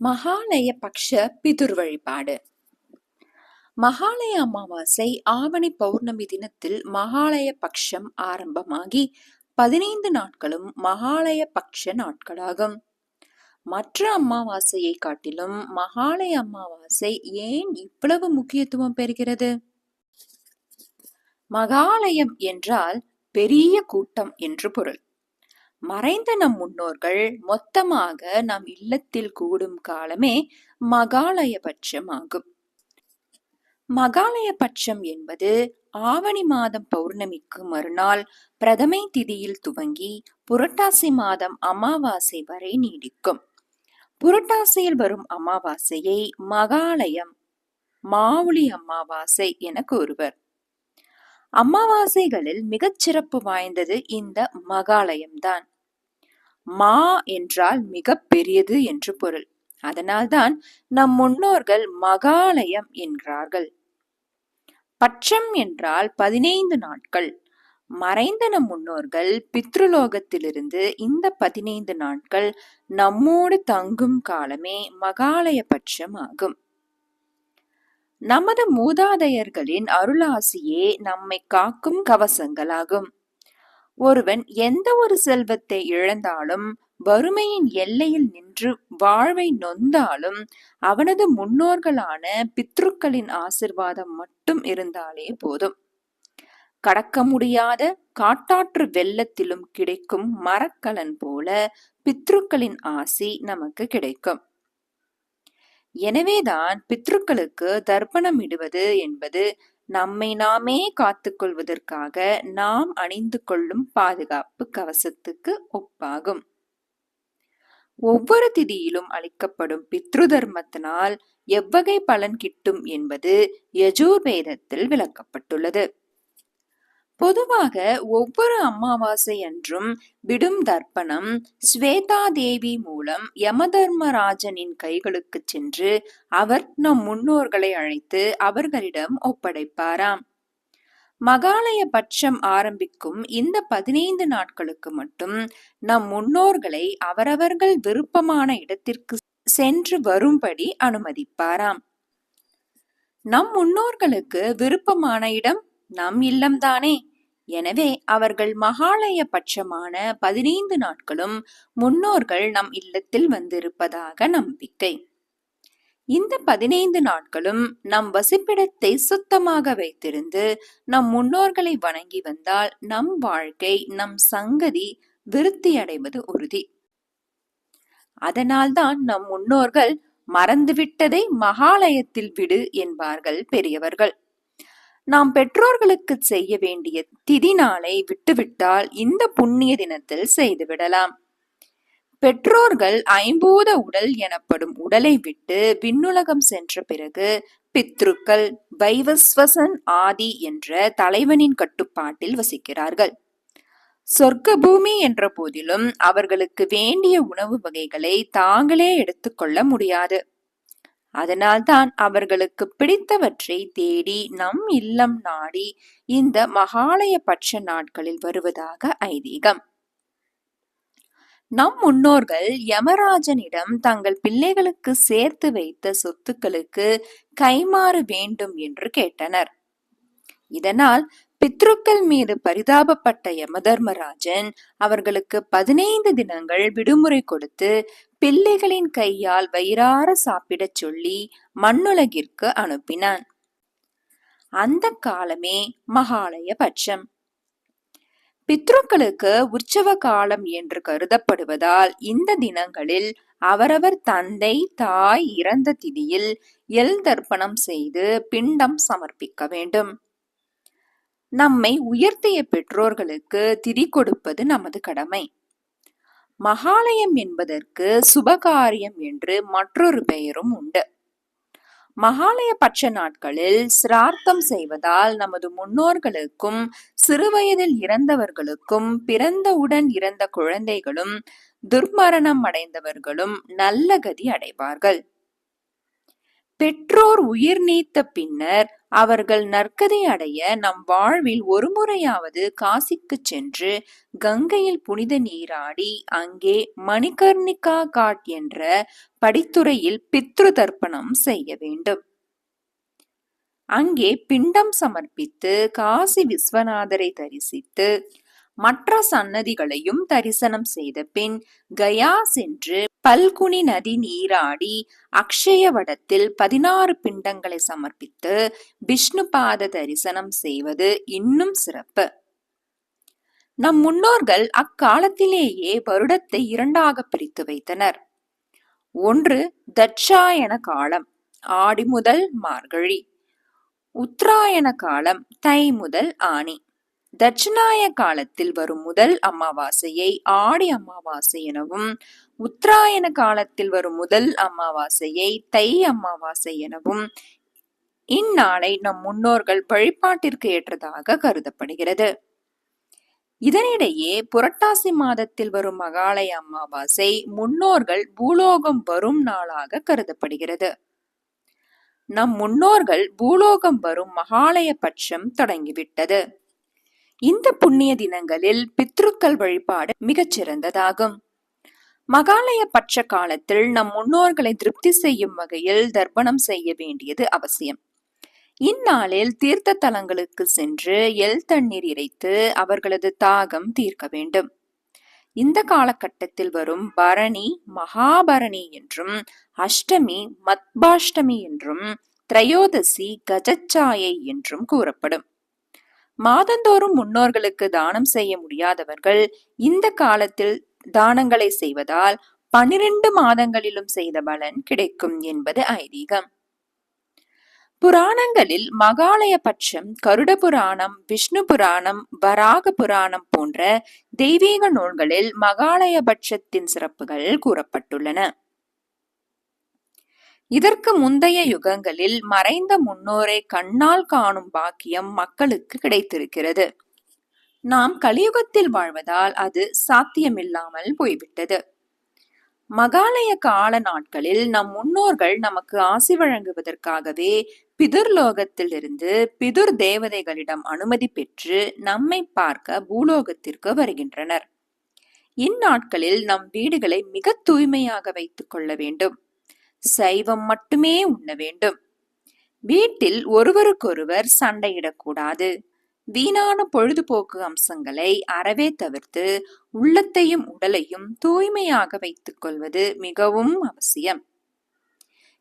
மகாலய பக்ஷ பிதுர் வழிபாடு. மகாலய அமாவாசை ஆவணி பௌர்ணமி தினத்தில் மகாலய பக்ஷம் ஆரம்பமாகி பதினைந்து நாட்களும் மகாலய பக்ஷ நாட்களாகும். மற்ற அமாவாசையை காட்டிலும் மகாலய அமாவாசை ஏன் இவ்வளவு முக்கியத்துவம் பெறுகிறது? மகாலயம் என்றால் பெரிய கூட்டம் என்று பொருள். மறைந்த நம் முன்னோர்கள் மொத்தமாக நம் இல்லத்தில் கூடும் காலமே மகாலயபட்சம் ஆகும். மகாலயபட்சம் என்பது ஆவணி மாதம் பௌர்ணமிக்கு மறுநாள் பிரதமை திதியில் துவங்கி புரட்டாசி மாதம் அமாவாசை வரை நீடிக்கும். புரட்டாசியில் வரும் அமாவாசையை மகாலயம் மாவுளி அமாவாசை என கூறுவர். அமாவாசைகளில் மிகச் சிறப்பு வாய்ந்தது இந்த மகாலயம்தான். மா என்றால் மிக பெரியது என்று பொருள். அதனால்தான் நம் முன்னோர்கள் மகாலயம் என்கிறார்கள் பட்சம் என்றால் பதினைந்து நாட்கள். மறைந்த நம் முன்னோர்கள் பித்ருலோகத்திலிருந்து இந்த பதினைந்து நாட்கள் நம்மோடு தங்கும் காலமே மகாலய பட்சம் ஆகும். நமது மூதாதையர்களின் அருளாசியே நம்மை காக்கும் கவசங்களாகும். ஒருவன் எந்த ஒரு செல்வத்தை இழந்தாலும் வறுமையின் எல்லையில் நின்று வாழ்வை நொந்தாலும் அவனது முன்னோர்களான பித்ருக்களின் ஆசிர்வாதம் மட்டும் இருந்தாலே போதும். கடக்க முடியாத காட்டாற்று வெள்ளத்திலும் கிடைக்கும் மரக்கலன் போல பித்ருக்களின் ஆசி நமக்கு கிடைக்கும். எனவேதான் பித்ருக்களுக்கு தர்ப்பணம் இடுவது என்பது நம்மை நாமே காத்துக்கொள்வதற்காக நாம் அணிந்து கொள்ளும் பாதுகாப்பு கவசத்துக்கு ஒப்பாகும். ஒவ்வொரு திதியிலும் அளிக்கப்படும் பித்ரு தர்மத்தினால் எவ்வகை பலன் கிட்டும் என்பது யஜூர்வேதத்தில் விளக்கப்பட்டுள்ளது. பொதுவாக ஒவ்வொரு அமாவாசை அன்றும் விடும் தர்ப்பணம் ஸ்வேதா தேவி மூலம் யமதர்மராஜனின் கைகளுக்கு சென்று அவர் நம் முன்னோர்களை அழைத்து அவர்களிடம் ஒப்படைப்பாராம். மகாலய பட்சம் ஆரம்பிக்கும் இந்த பதினைந்து நாட்களுக்கு மட்டும் நம் முன்னோர்களை அவரவர்கள் விருப்பமான இடத்திற்கு சென்று வரும்படி அனுமதிப்பாராம். நம் முன்னோர்களுக்கு விருப்பமான இடம் நம் இல்லம்தானே? எனவே அவர்கள் மகாலய பட்சமான பதினைந்து நாட்களும் முன்னோர்கள் நம் இல்லத்தில் வந்திருப்பதாக நம்பிக்கை. இந்த பதினைந்து நாட்களும் நம் வசிப்பிடத்தை சுத்தமாக வைத்திருந்து நம் முன்னோர்களை வணங்கி வந்தால் நம் வாழ்க்கை நம் சங்கதி விருத்தி அடைவது உறுதி. அதனால்தான் நம் முன்னோர்கள் மறந்துவிட்டதை மகாலயத்தில் விடு என்பார்கள் பெரியவர்கள். நாம் பெற்றோர்களுக்கு செய்ய வேண்டிய திதி நாளை விட்டுவிட்டால் இந்த புண்ணிய தினத்தில் செய்துவிடலாம் பெற்றோர்கள் ஐம்பூத உடல் எனப்படும் உடலை விட்டு விண்ணுலகம் சென்ற பிறகு பித்ருக்கள் வைவஸ்வசன் ஆதி என்ற தலைவனின் கட்டுப்பாட்டில் வசிக்கிறார்கள். சொர்க்க பூமி என்ற போதிலும் அவர்களுக்கு வேண்டிய உணவு வகைகளை தாங்களே எடுத்துக்கொள்ள முடியாது. அதனால்தான் அவர்களுக்கு பிடித்தவற்றை தேடி நம் இல்லம் நாடி இந்த மகாலய பட்ச நாட்களில் வருவதாக ஐதீகம். நம் முன்னோர்கள் யமராஜனிடம் தங்கள் பிள்ளைகளுக்கு சேர்த்து வைத்த சொத்துக்களுக்கு கைமாறு வேண்டும் என்று கேட்டனர். இதனால் பித்ருக்கள் மீது பரிதாபப்பட்ட யமதர்மராஜன் அவர்களுக்கு பதினைந்து தினங்கள் விடுமுறை கொடுத்து பிள்ளைகளின் கையால் வயிறார சாப்பிடச் சொல்லி மண்ணுலகிற்கு அனுப்பினான். அந்த காலமே மகாலய பட்சம் பித்ருக்களுக்கு உற்சவ காலம் என்று கருதப்படுவதால் இந்த தினங்களில் அவரவர் தந்தை தாய் இறந்த திதியில் எல் தர்ப்பணம் செய்து பிண்டம் சமர்ப்பிக்க வேண்டும். நம்மை உயர்த்திய பெற்றோர்களுக்கு திதி கொடுப்பது நமது கடமை. மகாலயம் என்பதற்கு சுபகாரியம் என்று மற்றொரு பெயரும் உண்டு. மகாலய பட்ச நாட்களில் சிரார்த்தம் செய்வதால் நமது முன்னோர்களுக்கும் சிறுவயதில் இறந்தவர்களுக்கும் பிறந்தவுடன் இறந்த குழந்தைகளும் துர்மரணம் அடைந்தவர்களும் நல்ல கதி அடைவார்கள். பெற்றோர் உயிர் நீத்த பின்னர் அவர்கள் நற்கதை அடைய நம் வாழ்வில் ஒரு முறையாவது காசிக்குச் சென்று கங்கையில் புனித நீராடி அங்கே மணிகர்ணிகா காட் என்ற படித்துறையில் பித்ரு தர்ப்பணம் செய்ய வேண்டும். அங்கே பிண்டம் சமர்ப்பித்து காசி விஸ்வநாதரை தரிசித்து மற்ற சன்னதிகளையும் தரிசனம் செய்த பின் கயா சென்று பல்குனி நதி நீராடி அக்ஷய வடத்தில் பதினாறு பிண்டங்களை சமர்ப்பித்து விஷ்ணு பாத தரிசனம் செய்வது இன்னும் சிறப்பு. நம் முன்னோர்கள் அக்காலத்திலேயே வருடத்தை இரண்டாக பிரித்து வைத்தனர். ஒன்று தட்சாயன காலம் ஆடி முதல் மார்கழி உத்தராயண காலம் தை முதல் ஆணி. தட்சிணாய காலத்தில் வரும் முதல் அமாவாசையை ஆடி அமாவாசை எனவும் உத்தராயண காலத்தில் வரும் முதல் அமாவாசையை தை அமாவாசை எனவும் இந்நாளை நம் முன்னோர்கள் வழிபாட்டிற்கு ஏற்றதாக கருதப்படுகிறது. இதனிடையே புரட்டாசி மாதத்தில் வரும் மகாலய அமாவாசை முன்னோர்கள் பூலோகம் வரும் நாளாக கருதப்படுகிறது. நம் முன்னோர்கள் பூலோகம் வரும் மகாலய பட்சம் தொடங்கிவிட்டது. இந்த புண்ணிய தினங்களில் பித்ருக்கள் வழிபாடு மிகச் சிறந்ததாகும். மகாலய பட்ச காலத்தில் நம் முன்னோர்களை திருப்தி செய்யும் வகையில் தர்ப்பணம் செய்ய வேண்டியது அவசியம். இந்நாளில் தீர்த்த தலங்களுக்கு சென்று எல் தண்ணீர் இறைத்து அவர்களது தாகம் தீர்க்க வேண்டும். இந்த காலகட்டத்தில் வரும் பரணி மகாபரணி என்றும் அஷ்டமி மத்பாஷ்டமி என்றும் திரையோதசி கஜச்சாயை என்றும் கூறப்படும். மாதந்தோறும் முன்னோர்களுக்கு தானம் செய்ய முடியாதவர்கள் இந்த காலத்தில் தானங்களை செய்வதால் பனிரெண்டு மாதங்களிலும் செய்த பலன் கிடைக்கும் என்பது ஐதீகம். புராணங்களில் மகாலய பட்சம் கருட புராணம் விஷ்ணு புராணம் வராக புராணம் போன்ற தெய்வீக நூல்களில் மகாலய பட்சத்தின் சிறப்புகள் கூறப்பட்டுள்ளன. இதற்கு முந்தைய யுகங்களில் மறைந்த முன்னோரை கண்ணால் காணும் பாக்கியம் மக்களுக்கு கிடைத்திருக்கிறது. நாம் கலியுகத்தில் வாழ்வதால் அது சாத்தியமில்லாமல் போய்விட்டது. மகாலய கால நாட்களில் நம் முன்னோர்கள் நமக்கு ஆசி வழங்குவதற்காகவே பிதுர்லோகத்தில் இருந்து பிதுர் தேவதைகளிடம் அனுமதி பெற்று நம்மை பார்க்க பூலோகத்திற்கு வருகின்றனர். இந்நாட்களில் நம் வீடுகளை மிக தூய்மையாக வைத்துக் கொள்ள வேண்டும். சைவம் மட்டுமே உண்ண வேண்டும். வீட்டில் ஒருவருக்கொருவர் சண்டையிடக்கூடாது. வீணான பொழுதுபோக்கு அம்சங்களை அறவே தவிர்த்து உள்ளத்தையும் உடலையும் தூய்மையாக வைத்துக் கொள்வது மிகவும் அவசியம்.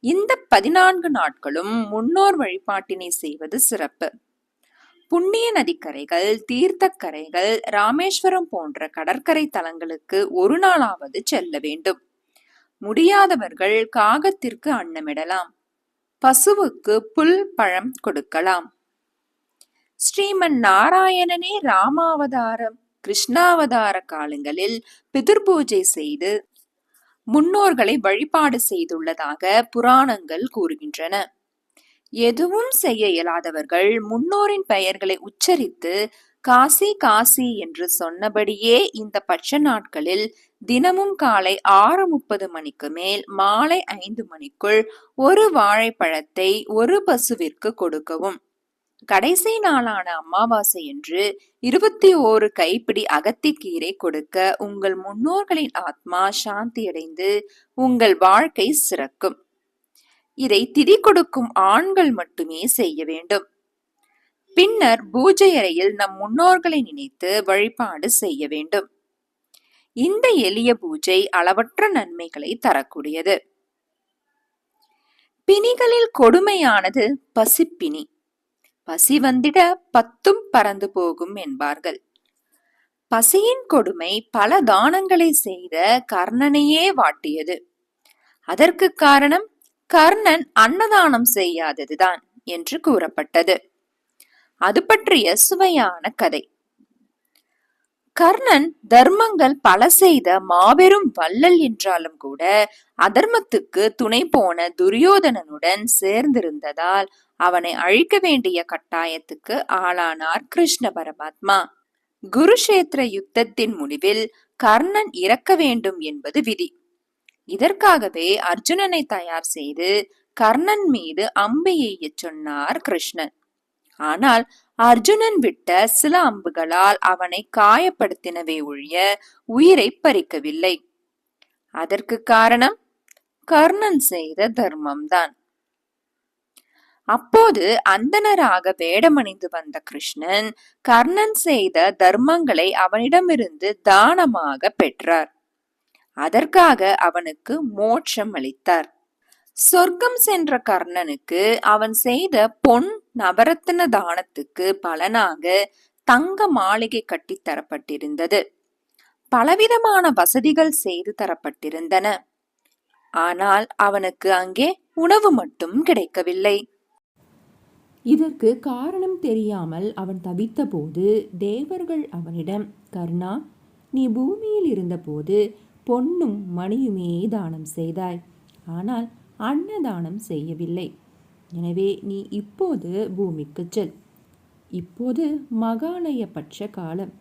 இந்த பதினான்கு நாட்களும் முன்னோர் வழிபாட்டினை செய்வது சிறப்பு. புண்ணிய நதிக்கரைகள் தீர்த்தக்கரைகள் ராமேஸ்வரம் போன்ற கடற்கரை தலங்களுக்கு ஒரு நாளாவது செல்ல வேண்டும். முடியாதவர்கள் காகத்திற்கு அன்னமிடலாம். பசுவுக்கு புல் பழம் கொடுக்கலாம். ஸ்ரீமன் நாராயணனே ராமாவதாரம் கிருஷ்ணாவதார காலங்களில் பிதிர் பூஜை செய்து முன்னோர்களை வழிபாடு செய்துள்ளதாக புராணங்கள் கூறுகின்றன. எதுவும் செய்ய இயலாதவர்கள் முன்னோரின் பெயர்களை உச்சரித்து காசி காசி என்று சொன்னபடியே இந்த பட்ச நாட்களில் தினமும் காலை ஆறு முப்பது மணிக்கு மேல் மாலை ஐந்து மணிக்குள் ஒரு வாழைப்பழத்தை ஒரு பசுவிற்கு கொடுக்கவும். கடைசி நாளான அமாவாசை என்று இருபத்தி ஓரு கைப்பிடி அகத்திக்கீரை கொடுக்க உங்கள் முன்னோர்களின் ஆத்மா சாந்தியடைந்து உங்கள் வாழ்க்கை சிறக்கும். இதை திதி கொடுக்கும் ஆண்கள் மட்டுமே செய்ய வேண்டும். பின்னர் பூஜை அறையில் நம் முன்னோர்களை நினைத்து வழிபாடு செய்ய வேண்டும். இந்த எளிய பூஜை அளவற்ற நன்மைகளை தரக்கூடியது. பிணிகளில் கொடுமையானது பசிப்பினி பசி வந்திட பத்தும் பறந்து போகும் என்பார்கள். பசியின் கொடுமை பல தானங்களை செய்த கர்ணனையே வாட்டியது. அதற்கு காரணம் கர்ணன் அன்னதானம் செய்யாததுதான் என்று கூறப்பட்டது. அது பற்றிய சுவையான கதை. கர்ணன் தர்மங்கள் பல செய்த மாபெரும் வள்ளல் என்றாலும் கூட அதர்மத்துக்கு துணை போன துரியோதனனுடன் சேர்ந்திருந்ததால் அவனை அழிக்க வேண்டிய கட்டாயத்துக்கு ஆளானார் கிருஷ்ண பரமாத்மா. குருஷேத்திர யுத்தத்தின் முடிவில் கர்ணன் இறக்க வேண்டும் என்பது விதி. இதற்காகவே அர்ஜுனனை தயார் செய்து கர்ணன் மீது அம்பு எய்யச் சொன்னார் கிருஷ்ணன். ஆனால் அர்ஜுனன் விட்ட சில அம்புகளால் அவனை காயப்படுத்தினவே ஒழிய உயிரை பறிக்கவில்லை. அதற்கு காரணம் கர்ணன் செய்த தர்மம்தான். அப்போது அந்தனராக வேடமணிந்து வந்த கிருஷ்ணன் கர்ணன் செய்த தர்மங்களை அவனிடமிருந்து தானமாக பெற்றார். அதற்காக அவனுக்கு மோட்சம் அளித்தார். சொர்க்கம் சென்ற கர்ணனுக்கு அவன் செய்த பொன் நவரத்தின தானத்துக்கு பலனாக தங்க மாளிகை கட்டித் தரப்பட்டிருந்தது. பலவிதமான வசதிகள் செய்து தரப்பட்டிருந்தன. ஆனால் அவனுக்கு அங்கே உணவு மட்டும் கிடைக்கவில்லை. இதற்கு காரணம் தெரியாமல் அவன் தவித்தபோது தேவர்கள் அவனிடம் கர்ணா நீ பூமியில் இருந்தபோது பொன்னும் மணியுமே தானம் செய்தாய். ஆனால் அன்னதானம் செய்யவில்லை. எனவே நீ இப்போது பூமிக்கு செல். இப்போது மகாலயபட்ச காலம்.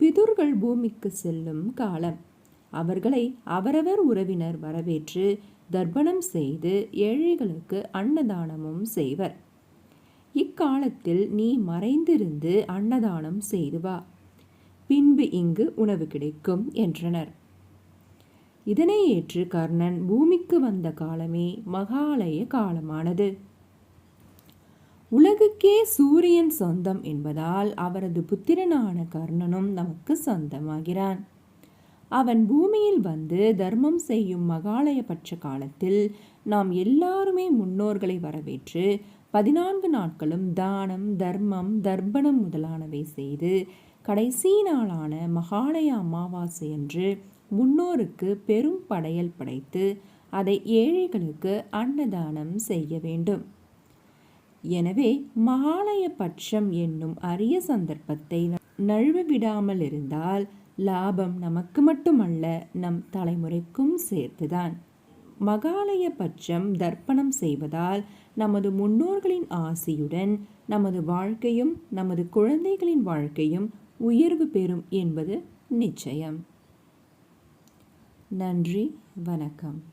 பிதுர்கள் பூமிக்கு செல்லும் காலம். அவர்களை அவரவர் உறவினர் வரவேற்று தர்ப்பணம் செய்து ஏழைகளுக்கு அன்னதானமும் செய்வர். இக்காலத்தில் நீ மறைந்திருந்து அன்னதானம் செய்து வா. பின்பு இங்கு உணவு கிடைக்கும் என்றனர். இதனை ஏற்று கர்ணன் பூமிக்கு வந்த காலமே மகாலய காலமானது. உலகுக்கே சூரியன் சொந்தம் என்பதால் அவரது புத்திரனான கர்ணனும் நமக்கு சொந்தமாகிறான். அவன் பூமியில் வந்து தர்மம் செய்யும் மகாலயபட்ச காலத்தில் நாம் எல்லாருமே முன்னோர்களை வரவேற்று பதினான்கு நாட்களும் தானம் தர்மம் தர்ப்பணம் முதலானவை செய்து கடைசி நாளான மகாலய அமாவாசை அன்று முன்னோருக்கு பெரும் படையல் படைத்து அதை ஏழைகளுக்கு அன்னதானம் செய்ய வேண்டும். எனவே மகாலய பட்சம் என்னும் அரிய சந்தர்ப்பத்தை நழுவ விடாமல் இருந்தால் லாபம் நமக்கு மட்டுமல்ல நம் தலைமுறைக்கும் சேர்த்துதான். மகாலய பட்சம் தர்ப்பணம் செய்வதால் நமது முன்னோர்களின் ஆசியுடன் நமது வாழ்க்கையும் நமது குழந்தைகளின் வாழ்க்கையும் உயர்வு பெறும் என்பது நிச்சயம். நன்றி வணக்கம்.